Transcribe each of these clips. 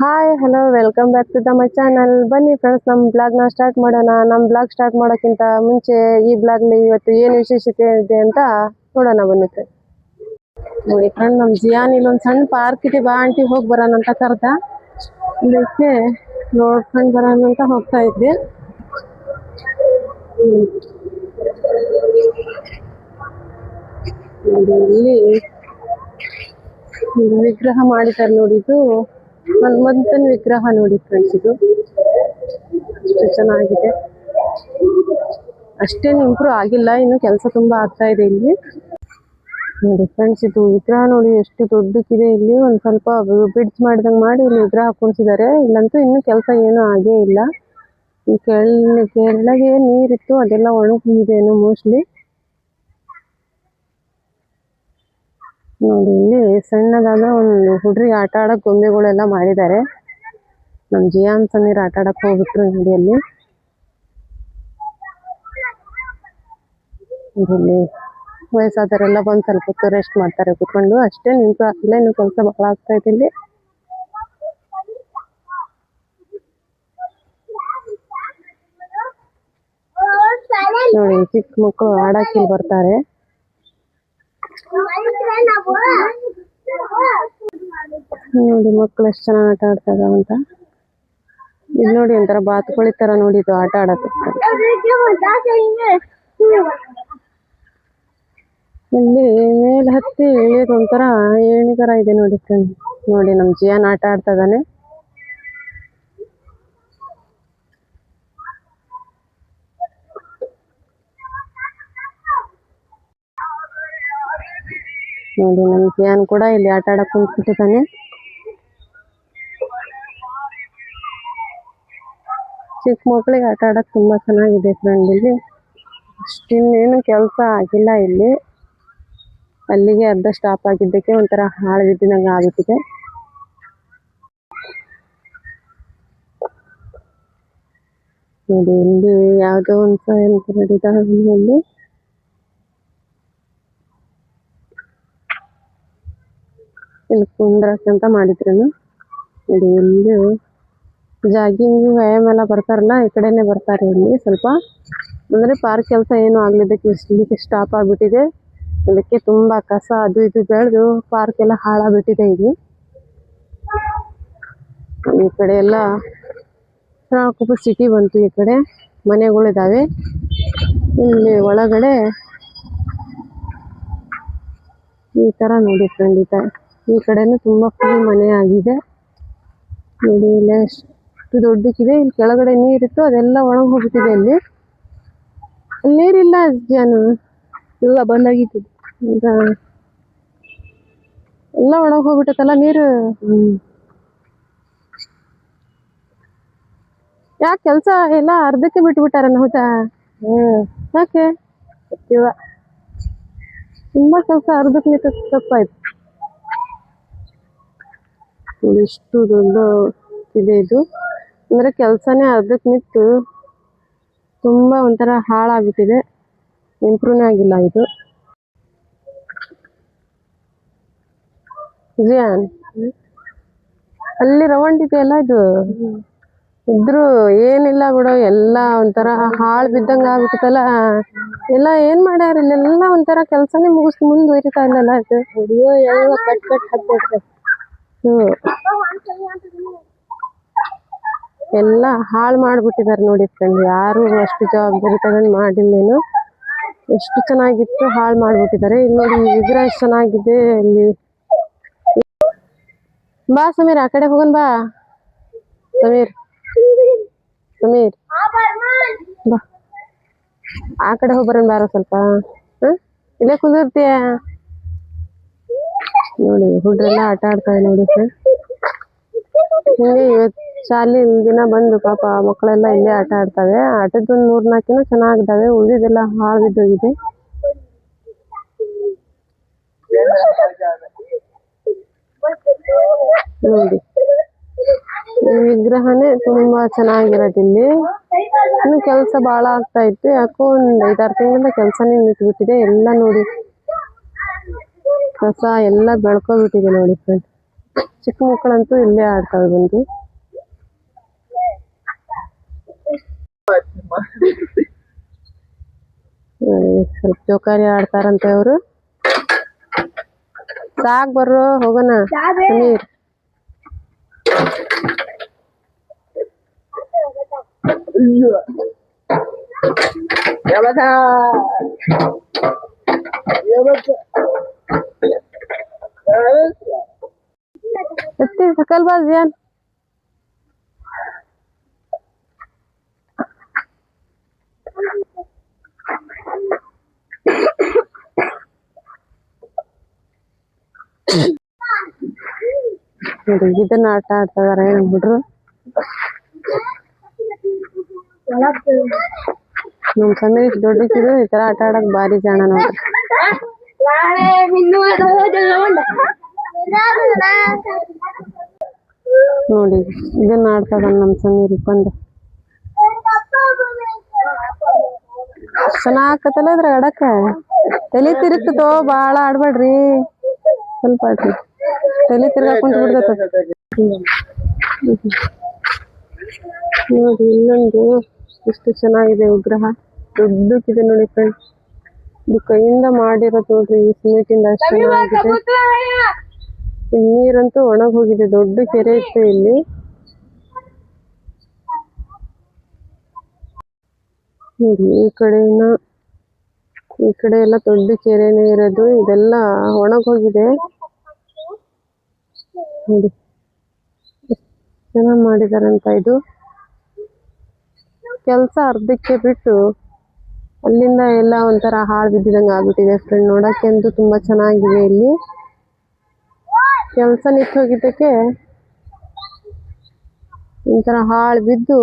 Hi hello welcome back to the my channel ಬನ್ನಿ friends ನಮ್ಮ ಬ್ಲಾಗ್ನ ಸ್ಟಾರ್ಟ್ ಮಾಡೋಣ. ನಮ್ಮ ಬ್ಲಾಗ್ ಸ್ಟಾರ್ಟ್ ಮಾಡೋಕ್ಕಿಂತ ಮುಂಚೆ ಈ ಬ್ಲಾಗ್ಲಿ ಇವತ್ತು ಏನು ವಿಶೇಷತೆ ಇದೆ ಅಂತ ನೋಡೋಣ ಬನ್ನಿ ನೋಡಿ ಫ್ರೆಂಡ್ ನಮ್ಮ ಜಿಯಾನ್ ಇಲ್ಲೊಂದು ಸಣ್ಣ ಪಾರ್ಕ್ ಇದೆ. ಬಾ ಆಂಟಿ ಹೋಗಿ ಬರೋಣ ಅಂತ ಕರ್ದ. ಇದಕ್ಕೆ ನೋಡ್ಕೊಂಡು ಬರೋಣ ಅಂತ ಹೋಗ್ತಾ ಇದ್ದೆ. ಇಲ್ಲಿ ವಿಗ್ರಹ ಮಾಡಿದ್ದಾರೆ ನೋಡಿ ಇದು. ಹನುಮಂತನ ವಿಗ್ರಹ ನೋಡಿ ಫ್ರೆಂಡ್ಸ್ ಇದು. ಅಷ್ಟು ಚೆನ್ನಾಗಿದೆ. ಅಷ್ಟೇನು ಇಂಪ್ರೂವ್ ಆಗಿಲ್ಲ, ಇನ್ನು ಕೆಲಸ ತುಂಬಾ ಆಗ್ತಾ ಇದೆ ಇಲ್ಲಿ. ನೋಡಿ ಫ್ರೆಂಡ್ಸ್ ಇದು ವಿಗ್ರಹ ನೋಡಿ ಎಷ್ಟು ದೊಡ್ಡಕ್ಕಿದೆ ಇಲ್ಲಿ. ಒಂದು ಸ್ವಲ್ಪ ಬಿಡ್ಸ್ ಮಾಡಿದಂಗ್ ಮಾಡಿ ಇಲ್ಲಿ ವಿಗ್ರಹ ಕುಣಿಸಿದ್ದಾರೆ ಇಲ್ಲಂತೂ ಇನ್ನು ಕೆಲಸ ಏನೂ ಆಗೇ ಇಲ್ಲ. ಈ ಕೆಳ ಕೆಳಗೆ ನೀರಿತ್ತು, ಅದೆಲ್ಲ ಒಣಗಿದೆ ಮೋಸ್ಟ್ಲಿ ನೋಡಿ, ಇಲ್ಲಿ ಸಣ್ಣದಾದ ಒಂದು ಹುಡ್ರಿಗೆ ಆಟ ಆಡಕ್ ಗೊಂಬೆಗಳೆಲ್ಲ ಮಾಡಿದ್ದಾರೆ. ನಮ್ ಜಿಯಾನ್ ಸಮೀರ್ ಆಟ ಆಡಕ್ ಹೋಗ್ಬಿಟ್ರು ನೋಡಿ ಅಲ್ಲಿ. ಇಲ್ಲಿ ವಯಸ್ಸಾದವರೆಲ್ಲ ಬಂದು ಸ್ವಲ್ಪ ಹೊತ್ತು ರೆಸ್ಟ್ ಮಾಡ್ತಾರೆ, ಕುತ್ಕೊಂಡು ಅಷ್ಟೇ ನಿಂತು ಆಗಿಲ್ಲ ಇನ್ನು ಕೆಲಸ ಬಹಳ ಆಗ್ತಾ ಇದೆ ಇಲ್ಲಿ. ನೋಡಿ ಚಿಕ್ಕ ಮಕ್ಕಳು ಆಡಕ್ಕೆ ಬರ್ತಾರೆ. ನೋಡಿ ಮಕ್ಳು ಎಷ್ಟು ಚೆನ್ನಾಗಿ ಆಟ ಆಡ್ತಾ ಇದಾವಂತ ಇದು ನೋಡಿ ಒಂಥರ ಬಾತುಕೋಳಿ ತರ ನೋಡಿ ಇದು ಆಟ ಆಡಕ್ಕೆ ಇಲ್ಲಿ ಮೇಲೆ ಹತ್ತಿ ಇಳಿಯೋದು ಒಂಥರ ಏಣಿ ತರ ಇದೆ ನೋಡಿ. ನೋಡಿ ನಮ್ ಜಿಯಾನ್ ಆಟ ಆಡ್ತಾ ಇದ್ದಾನೆ ನೋಡಿ ನಮ್ಮ ಜಿಯಾನ್ ಕೂಡ ಇಲ್ಲಿ ಆಟ ಆಡಕ್ ಕುಂತ್ಬಿಟ್ಟಿದ್ದಾನೆ. ಚಿಕ್ಕ ಮಕ್ಳಿಗೆ ಆಟ ಆಡಕ್ ತುಂಬಾ ಚೆನ್ನಾಗಿದೆ ಫ್ರೆಂಡ್ ಇಲ್ಲಿ. ಅಷ್ಟಿನ್ನೇನು ಕೆಲಸ ಆಗಿಲ್ಲ ಇಲ್ಲಿ. ಅಲ್ಲಿಗೆ ಅರ್ಧ ಸ್ಟಾಪ್ ಆಗಿದ್ದಕ್ಕೆ ಒಂಥರ ಹಾಳು ಬಿದ್ದಿದಂಗ ಆಗುತ್ತಿದೆ ನೋಡಿ, ಇಲ್ಲಿ ಯಾವುದೋ ಒಂದು ಎಂತ ಇಲ್ಲಿ ಕುಂದ್ರಕ್ಕಂತ ಮಾಡಿದ್ರು ನೋಡಿ, ಇಲ್ಲಿ ಜಾಗಿಂಗ್ ವ್ಯಾಯಾಮ ಎಲ್ಲ ಬರ್ತಾರಲ್ಲ, ಈ ಕಡೆನೇ ಬರ್ತಾರೆ ಇಲ್ಲಿ ಸ್ವಲ್ಪ. ಅಂದರೆ ಪಾರ್ಕ್ ಕೆಲಸ ಏನು ಆಗ್ಲಿದ್ದಕ್ಕೆ ಇಷ್ಟಕ್ಕೆ ಸ್ಟಾಪ್ ಆಗಿಬಿಟ್ಟಿದೆ. ಅದಕ್ಕೆ ತುಂಬಾ ಕಸ, ಅದು ಇದು ಬೆಳೆದು ಪಾರ್ಕ್ ಎಲ್ಲ ಹಾಳಾಗ್ಬಿಟ್ಟಿದೆ ಇಲ್ಲಿ. ಈ ಕಡೆ ಎಲ್ಲ ರಾಕುಪ ಸಿಟಿ ಬಂತು ಈ ಕಡೆ. ಮನೆಗಳಿದಾವೆ ಇಲ್ಲಿ ಒಳಗಡೆ ಈ ತರ ನೋಡಿ ಫ್ರೆಂಡ್ ಈ ಕಡೆನೂ ತುಂಬಾ ಫುಲ್ ಮನೆ ಆಗಿದೆ. ನೋಡಿ ಇಲ್ಲ ಎಷ್ಟು ದೊಡ್ಡಕ್ಕಿದೆ. ಇಲ್ಲಿ ಕೆಳಗಡೆ ನೀರಿತ್ತು ಅದೆಲ್ಲ ಒಣಗಿ ಹೋಗ್ಬಿಟ್ಟಿದೆ ಇಲ್ಲಿ. ಅಲ್ಲಿ ನೀರಿಲ್ಲ ಜನ ಎಲ್ಲ ಬಂದಾಗಿತ್ತು. ಈಗ ಎಲ್ಲ ಒಣಗಿ ಹೋಗ್ಬಿಟ್ಟೈತಲ್ಲ ನೀರು? ಯಾಕೆ ಕೆಲಸ ಎಲ್ಲ ಅರ್ಧಕ್ಕೆ ಬಿಟ್ಬಿಟ್ಟಾರ ಹೌದಾ ಹ್ಮ್. ಯಾಕೆ? ತುಂಬಾ ಕೆಲಸ ಅರ್ಧಕ್ಕೆ ನಿಂತ ತಪ್ಪಾಯ್ತು. ಇಷ್ಟು ದೊಡ್ಡ ಇದೆ ಇದು. ಅಂದ್ರೆ ಕೆಲಸನೇ ಅರ್ಧಕ್ಕೆ ನಿಂತು ತುಂಬಾ ಒಂಥರ ಹಾಳಾಗ್ಬಿಟ್ಟಿದೆ. ಇಂಪ್ರೂವ್ ಆಗಿಲ್ಲ ಇದು. ಜಿಯಾನ್ ಅಲ್ಲಿ ರೌಂಡ್ ಇದೆಯಲ್ಲ ಇದು? ಇದ್ರು ಏನಿಲ್ಲ ಬಿಡು, ಎಲ್ಲ ಒಂಥರ ಹಾಳ್ ಬಿದ್ದಂಗ ಆಗ್ಬಿಟ್ಟಲ್ಲ ಎಲ್ಲ ಏನ್ ಮಾಡ್ಯಾರ ಇಲ್ಲೆಲ್ಲ ಒಂಥರ ಕೆಲಸನೇ ಮುಗಿಸ್ ಮುಂದುವರಿತಾ ಇಲ್ಲಲ್ಲ ಇದು. ಎಲ್ಲ ಕಟ್ ಕಟ್ ಹಾಕ್ಬಿಟ್ರೆ ಹ್ಮ್. ಎಲ್ಲ ಹಾಳು ಮಾಡಿಬಿಟ್ಟಿದ್ದಾರೆ ನೋಡಿ ಫ್ರೆಂಡ್ ಯಾರು ಅಷ್ಟು ಜವಾಬ್ದಾರಿ ತಗೊಂಡು ಮಾಡಿಲ್ಲೇನು, ಎಷ್ಟು ಚೆನ್ನಾಗಿತ್ತು ಹಾಳು ಮಾಡ್ಬಿಟ್ಟಿದ್ದಾರೆ ಇಲ್ಲಿ ವಿಗ್ರಹ ಎಷ್ಟು ಚೆನ್ನಾಗಿದೆ ಇಲ್ಲಿ. ಬಾ ಸಮೀರ್, ಆ ಕಡೆ ಹೋಗೋಣ ಬಾ. ಸಮೀರ್. ಸಮೀರ್. ಬಾ. ಆ ಕಡೆ ಹೋಗ್ಬರೋಣ ಬಾರೋ ಸ್ವಲ್ಪ. ಹ ಇಲ್ಲೇ ಕುಂದಿರ್ತೀಯ? ನೋಡಿ, ಹುಡ್ರೆಲ್ಲ ಆಟ ಆಡ್ತಾರೆ ನೋಡಿ ಸರ್. ಇವತ್ತು ಶಾಲೆ ದಿನ ಬಂದು ಪಾಪ ಮಕ್ಕಳೆಲ್ಲ ಇಲ್ಲೇ ಆಟ ಆಡ್ತಾವೆ. ಆಟದ ಒಂದ್ ಮೂರ್ ನಾಲ್ಕಿನ ಚೆನ್ನಾಗಿದ್ದಾವೆ ಉಳಿದೆಲ್ಲ ಹಾಳು ಬಿದ್ದೋಗಿದೆ ನೋಡಿ ವಿಗ್ರಹನೇ ತುಂಬಾ ಚೆನ್ನಾಗಿರೋದು ಇಲ್ಲಿ. ಇನ್ನು ಕೆಲಸ ಬಹಳ ಆಗ್ತಾ ಇತ್ತು. ಯಾಕೋ ಒಂದ್ ಐದಾರು ತಿಂಗಳಿಂದ ಕೆಲಸನೇ ನಿಂತ್ಬಿಟ್ಟಿದೆ. ಎಲ್ಲ ನೋಡಿ ಕಸ ಎಲ್ಲ ಬೆಳ್ಕೊಬಿಟ್ಟಿದೆ ನೋಡಿ ಫ್ರೆಂಡ್ ಚಿಕ್ಕ ಮಕ್ಕಳಂತೂ ಇಲ್ಲೇ ಆಡ್ತಾವೆ ಬಂದು. ಸ್ವಲ್ಪ ಜೋಕಾಲಿ ಆಡ್ತಾರಂತೆ ಅವರು. ಸಾಕ್ ಬರ್ರು, ಹೋಗೋಣ. ಸಮೀರ್. ಎತ್ತಿ ಸಕಲ್ ಬಾಜ್ ಏನ್ ನೋಡಿ ಇದನ್ನ ಆಟ ಆಡ್ತಾ ಇದಾರೆ ನಮ್ ಹುಡ್ರು ನಮ್ ಸಮೀರ್ ದೊಡ್ಡಕ್ಕಿದ್ರು ಈ ತರ ಆಟ ಆಡಕ್ ಬಾರಿ ಜಾಣ ನೋಡ್ರಿ ನೋಡಿ, ಇದನ್ನ ಆಡ್ತಾ ನಮ್ಮ ನಮ್ ಸಮೀರ್ ಬಂದು ಚೆನ್ನಾಗತ್ತಲ್ಲ ಇದ್ರ ಆಡಕ್ಕ ತಲೆ ತಿರುಗ್ತದೋ? ಬಾಳ ಆಡ್ಬೇಡ್ರಿ. ಸ್ವಲ್ಪ ಆಡ್ರಿ. ತಲೆ ತಿರ್ಗಾಕ್ ಕುಂತ ಬಿಡ್ತೈತ. ನೋಡಿ, ಇನ್ನೊಂದು ಎಷ್ಟು ಚೆನ್ನಾಗಿದೆ ವಿಗ್ರಹ ದೊಡ್ಡಕ್ಕಿದೆ ನೋಡಿ ಫ್ರೆಂಡ್ಸ್. ಇದು ಕೈಯಿಂದ ಮಾಡಿರೋ ನೋಡ್ರಿ ಈ ಸಿಮೆಂಟ್ ಇಂದ ಅಷ್ಟು ಚೆನ್ನಾಗಿದೆ. ನೀರಂತೂ ಒಣಗ್ ಹೋಗಿದೆ ದೊಡ್ಡ ಕೆರೆ ಇತ್ತು ಇಲ್ಲಿ. ಈ ಕಡೆನ ಈ ಕಡೆ ಎಲ್ಲ ದೊಡ್ಡ ಕೆರೆನೇ ಇರೋದು ಇದೆಲ್ಲ ಒಣಗೋಗಿದೆ ನೋಡಿ ಚೆನ್ನಾಗಿ ಮಾಡಿದಾರಂತ ಇದು. ಕೆಲಸ ಅರ್ಧಕ್ಕೆ ಬಿಟ್ಟು ಅಲ್ಲಿಂದ ಎಲ್ಲ ಒಂಥರ ಹಾಳು ಬಿದ್ದಿದಂಗೆ ಆಗ್ಬಿಟ್ಟಿದೆ ಫ್ರೆಂಡ್ ನೋಡಕ್ಕೆ ಅಂತೂ ತುಂಬಾ ಚೆನ್ನಾಗಿದೆ ಇಲ್ಲಿ. ಕೆಲಸ ನಿಂತು ಹೋಗಿದ್ದಕ್ಕೆ ಒಂಥರ ಹಾಳು ಬಿದ್ದು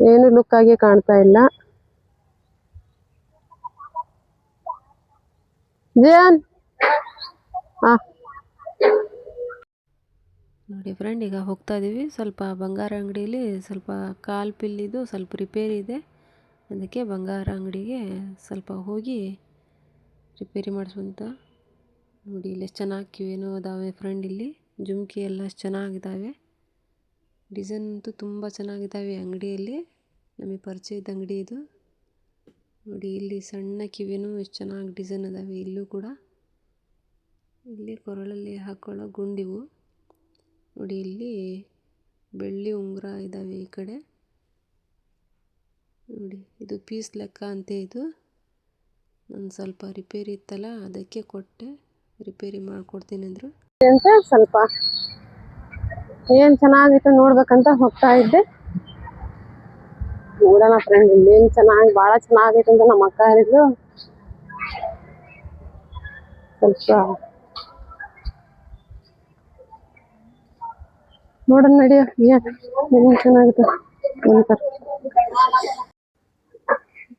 ಏನು ಲುಕ್ ಆಗಿ ಕಾಣ್ತಾ ಇಲ್ಲ. ಜಯನ್ ಹಾ ನೋಡಿ ಫ್ರೆಂಡ್ ಈಗ ಹೋಗ್ತಾ ಇದ್ದೀವಿ ಸ್ವಲ್ಪ ಬಂಗಾರ ಅಂಗಡಿಯಲ್ಲಿ ಸ್ವಲ್ಪ ಕಾಲು ಪಿಲ್ಲಿದು ಸ್ವಲ್ಪ ರಿಪೇರಿ ಇದೆ. ಅದಕ್ಕೆ ಬಂಗಾರ ಅಂಗಡಿಗೆ ಸ್ವಲ್ಪ ಹೋಗಿ ರಿಪೇರಿ ಮಾಡಿಸುವಂತ ನೋಡಿ ಇಲ್ಲಿ ಎಷ್ಟು ಚೆನ್ನಾಗಿ ಕಿವಿನೂ ಅದಾವೆ ಫ್ರೆಂಡ್ ಇಲ್ಲಿ. ಜುಮ್ಕಿ ಎಲ್ಲ ಎಷ್ಟು ಚೆನ್ನಾಗಿದ್ದಾವೆ ಡಿಸೈನ್ ಅಂತೂ ತುಂಬ ಚೆನ್ನಾಗಿದ್ದಾವೆ ಅಂಗಡಿಯಲ್ಲಿ. ನಮಗೆ ಪರಿಚಯ ಇದ್ದ ಅಂಗಡಿ ಇದು. ನೋಡಿ ಇಲ್ಲಿ ಸಣ್ಣ ಕಿವಿನೂ ಎಷ್ಟು ಚೆನ್ನಾಗಿ ಡಿಸೈನ್ ಅದಾವೆ ಇಲ್ಲೂ ಕೂಡ. ಇಲ್ಲಿ ಕೊರಳಲ್ಲಿ ಹಾಕೊಳ್ಳೋ ಗುಂಡಿವು. ನೋಡಿ ಇಲ್ಲಿ ಬೆಳ್ಳಿ ಉಂಗುರ ಇದ್ದಾವೆ ಈ ಕಡೆ. ನೋಡಿ, ಇದು ಪೀಸ್ ಲೆಕ್ಕ ಅಂತೆ ಇದು. ನಾನು ಸ್ವಲ್ಪ ರಿಪೇರಿ ಇತ್ತಲ್ಲ, ಅದಕ್ಕೆ ಕೊಟ್ಟೆ. ರಿಪೇರಿ ಮಾಡಿಕೊಡ್ತೀನಿ ಅಂದರು. ಸ್ವಲ್ಪ? ಏನ್ ಚೆನ್ನಾಗಿತ್ತು ನೋಡ್ಬೇಕಂತ ಹೋಗ್ತಾ ಇದ್ದೆ. ನೋಡೋಣ ಫ್ರೆಂಡ್ ಏನ್ ಚೆನ್ನಾಗಿ, ಭಾಳ ಚೆನ್ನಾಗಿತ್ತು ಅಂತ ನಮ್ಮ ಅಕ್ಕ ಹೇಳಿದ್ರು. ಸ್ವಲ್ಪ ನೋಡೋಣ ನಡಿಯೋ, ಏನು, ಏನ್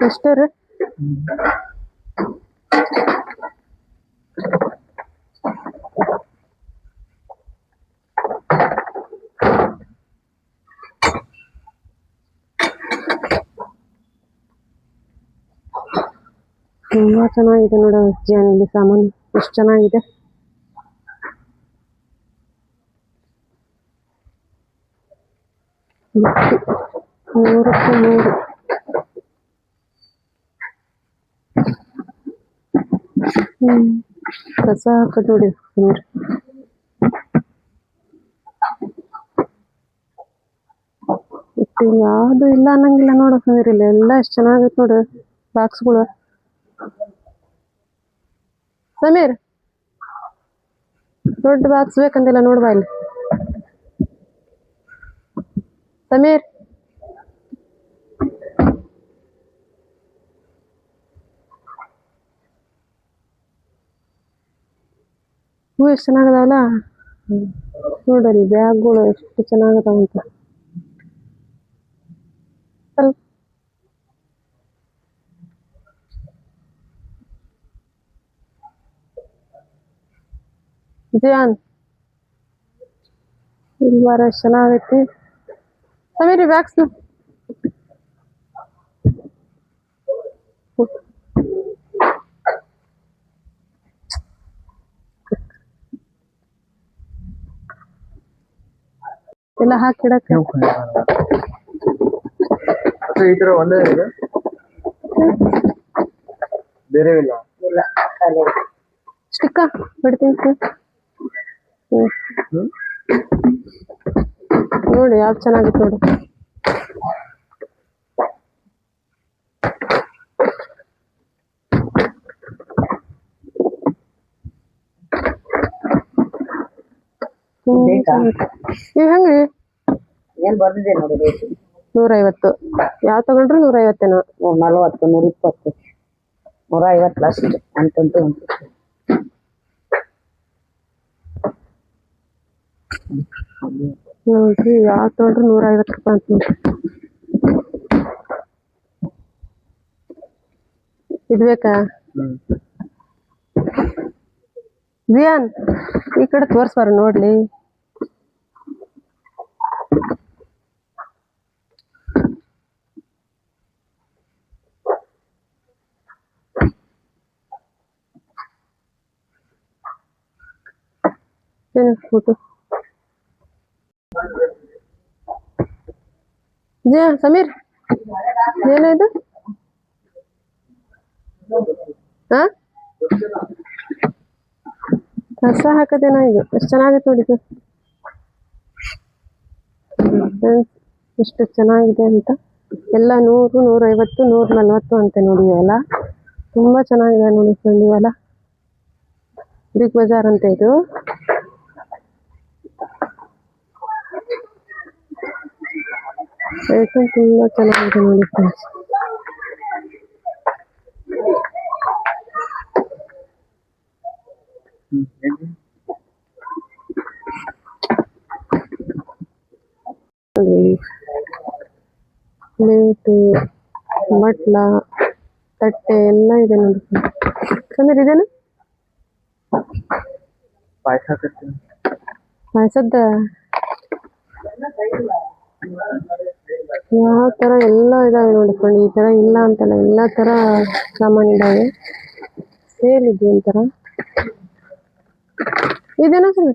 ಎಷ್ಟೇ ರೀ ತುಂಬಾ ಚೆನ್ನಾಗಿದೆ ನೋಡ ಜಾನ್ ಇಲ್ಲಿ ಸಾಮಾನು ಎಷ್ಟು ಚೆನ್ನಾಗಿದೆ ಬುಟ್ಟಿ. ನೂರಕ್ಕೆ ನೂರು ಹ್ಮ್ ಕಸ ಹಾಕೋದ್ ನೋಡಿ ಸುಮ್ನೆ. ಇತ್ತು ಯಾವ್ದು ಇಲ್ಲ ಅನ್ನಂಗಿಲ್ಲ ನೋಡು ಸಮೀರ್ ಇಲ್ಲಿ ಎಲ್ಲ ಎಷ್ಟು ಚೆನ್ನಾಗೈತೆ ನೋಡು ಬಾಕ್ಸ್ಗಳು ಸಮೀರ್ ದೊಡ್ಡ ಬಾಕ್ಸ್ ಬೇಕಂದಿಲ್ಲ ನೋಡ್ಬಾ ಇಲ್ಲಿ ಸಮೀರ್ ಬ್ಯಾಗ್ಗಳು ಎಷ್ಟು ಚೆನ್ನಾಗದಾವಲ್ಲ ನೋಡಲ್ಲಿ ಬ್ಯಾಗ್ಗಳು ಎಷ್ಟು ಚೆನ್ನಾಗದಾವ ಅಂತ ಸ್ವಲ್ಪ. ಜಿಯಾನ್ ಇಲ್ಲಿ ಬಾರ ಎಷ್ಟು ಚೆನ್ನಾಗೈತಿ. ಸಮೀರಿ ಬ್ಯಾಗ್ಸ್ ಎಲ್ಲ ಹಾಕಿಡಕ್ಕೆ? ಮತ್ತೆ ಈ ತರ ಒಂದೇ ಇದೆ? ಬೇರೆ ಇಲ್ಲ? ಇಲ್ಲ ಖಾಲಿ ಸ್ಟಿಕ್ಕ? ಬಿಡ್ತೀನಿ sir. ಹ್ಮ್. ನೋಡಿ ಯಾವ್ದು ಚೆನ್ನಾಗಿತ್ತು ನೋಡಿ. ಹ್ಮ್, ಬೇಕಾ? ಇವ್ ಹೆಂಗ್ರಿ ಏನ್ ಬರ್ದಿದೆ ನೋಡಿ ರೇಟ್ ನೂರೈವತ್ತು. ಯಾವ ತಗೊಂಡ್ರು ನೂರೈವತ್ತೇನೋ? ನೂರ ನಲ್ವತ್ತು ನೂರ ಇಪ್ಪತ್ತು ನೂರ ಐವತ್ತು ಲಾಸ್ಟ್ ಅಂತಂತೂ ಉಂಟು. ನೋಡ್ರಿ ಯಾವ ತಗೊಂಡ್ರು ನೂರೈವತ್ತು ರೂಪಾಯಿ ಅಂತ ನೋಡ್ರಿ ಇದ್ ಬೇಕಾ? ಹ್ಮ್. ಜಿಯಾನ್ ಈ ಕಡೆ ತೋರ್ಸ್ಬಾರ ನೋಡ್ಲಿ. ಏನು ಫೋಟೋ ಜಿಯಾ ಸಮೀರ್ ಏನೋ ಇದು ಹಾ ಕಸ ಹಾಕದೇನೋ ಇದು? ಎಷ್ಟು ಚೆನ್ನಾಗೈತೆ ನೋಡಿ ಎಷ್ಟು ಚೆನ್ನಾಗಿದೆ ಅಂತ. ಎಲ್ಲ ನೂರು, ನೂರೈವತ್ತು ನೂರ ನಲ್ವತ್ತು ಅಂತೆ ನೋಡಿ ಇವೆಲ್ಲ. ತುಂಬ ಚೆನ್ನಾಗಿದೆ ನೋಡಿ ಫ್ರೆಂಡ್ ಇವೆಲ್ಲ. ಬಿಗ್ ಬಜಾರ್ ಅಂತ ಇದು. ಐಟಮ್ ತುಂಬ ಚೆನ್ನಾಗಿದೆ ನೋಡಿ ಫ್ರೆಂಡ್ಸ್ ಹ್ಮ್ ಹೇಗೆ? ಪ್ಲೇಟು ಬಟ್ಲ ತಟ್ಟೆ ಎಲ್ಲ ಇದೆ ನೋಡಿ ಸಮೀರ್ ಇದೇನು ಪಾಯಸ ಹಾಕತ್ತೀನಿ ಪಾಯಸದ ಯಾವ ತರ ಎಲ್ಲ ಇದಾವೆ ನೋಡಿ ಫ್ರೆಂಡ್ ಈ ತರ ಇಲ್ಲ ಅಂತಲ್ಲ, ಎಲ್ಲ ತರ ಸಾಮಾನು ಇದಾವೆ. ಸೇಲ್ ಇದೆ ಒಂಥರ. ಇದೇನಾ ಸರ್?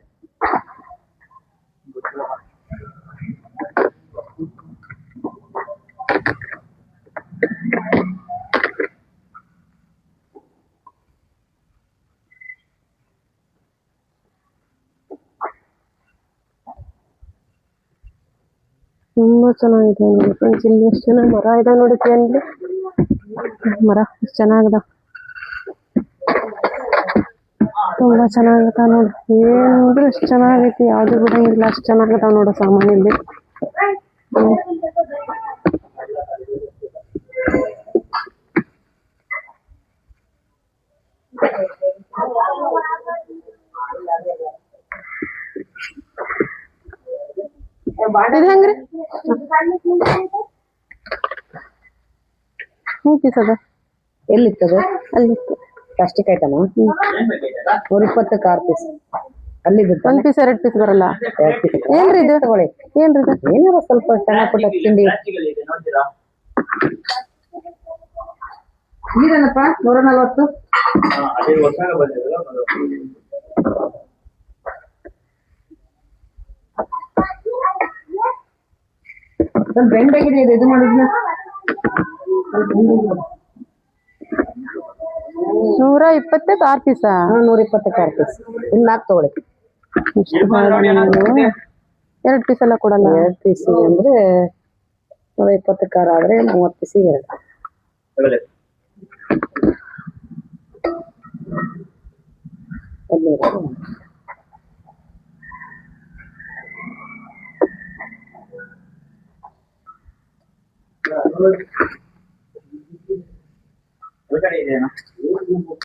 ತುಂಬಾ ಚೆನ್ನಾಗಿದೆ ನೋಡಿ ಫ್ರೆಂಡ್ಸ್ ಇಲ್ಲಿ ಎಷ್ಟು ಚೆನ್ನಾಗಿ ಮರ ಇದೆ ನೋಡಿ ಫ್ರೆಂಡ್ ಮರ ಎಷ್ಟು ಚೆನ್ನಾಗದ. ತುಂಬಾ ಚೆನ್ನಾಗದ ನೋಡಿ. ಅಂದ್ರೆ ಎಷ್ಟು ಚೆನ್ನಾಗೈತಿ, ಯಾವುದೇ ಕೂಡ ಇಲ್ಲ, ಅಷ್ಟು ಚೆನ್ನಾಗದ ನೋಡು ಸಾಮಾನು ಇಲ್ಲಿ ಹ್ಮ್. ಇದು ಹೆಂಗ್ರಿ ಹ್ಞೂ ಪೀಸ್ ಅದ ಎಲ್ಲಿತ್ತದ ಅಲ್ಲಿ ಪ್ಲಾಸ್ಟಿಕ್ ಐಟಮ್ ನೂರ ಇಪ್ಪತ್ತಕ್ಕೆ ಆರು ಪೀಸ್ ಅಲ್ಲಿ ಒಂದ್ ಪೀಸ್ ಎರಡ್ ಪೀಸ್ ಬರಲ್ಲ. ಎರಡು ಪೀಸ್ ಏನ್ರಿ ಇದು? ತಗೊಳ್ಳಿ. ಏನ್ರಿ ಇದು? ಏನಾರ ಸ್ವಲ್ಪ ಚೆನ್ನಾಗಿ ಕೊಟ್ಟ ತಿಂಡಿ. ನೀರೇನಪ್ಪ? ನೂರ ನಲ್ವತ್ತು? ಬೆಂಡ್ ಆಗಿದೆ ಇದು ಇದು ಮಾಡಿದ್ನ? ನೂರ ಇಪ್ಪತ್ತಕ್ಕೆ ಆರ್ ಪೀಸಾ? ನೂರ ಇಪ್ಪತ್ತಕ್ಕೆ ಆರು ಪೀಸ್. ಇನ್ನು ನಾಲ್ಕು ತಗೊಳ್ಳಿ ಎರಡು ಪೀಸ್ ಎಲ್ಲ ಕೊಡಲ್ಲ? ಎರಡು ಪೀಸ್ ಅಂದ್ರೆ ನೂರ ಇಪ್ಪತ್ತಕ್ಕೆ ಆರು ಆದ್ರೆ ಮೂವತ್ತು ಪೀಸಿಗೆ ಎರಡು Thank ಹದಿನೈದು Look at it, you.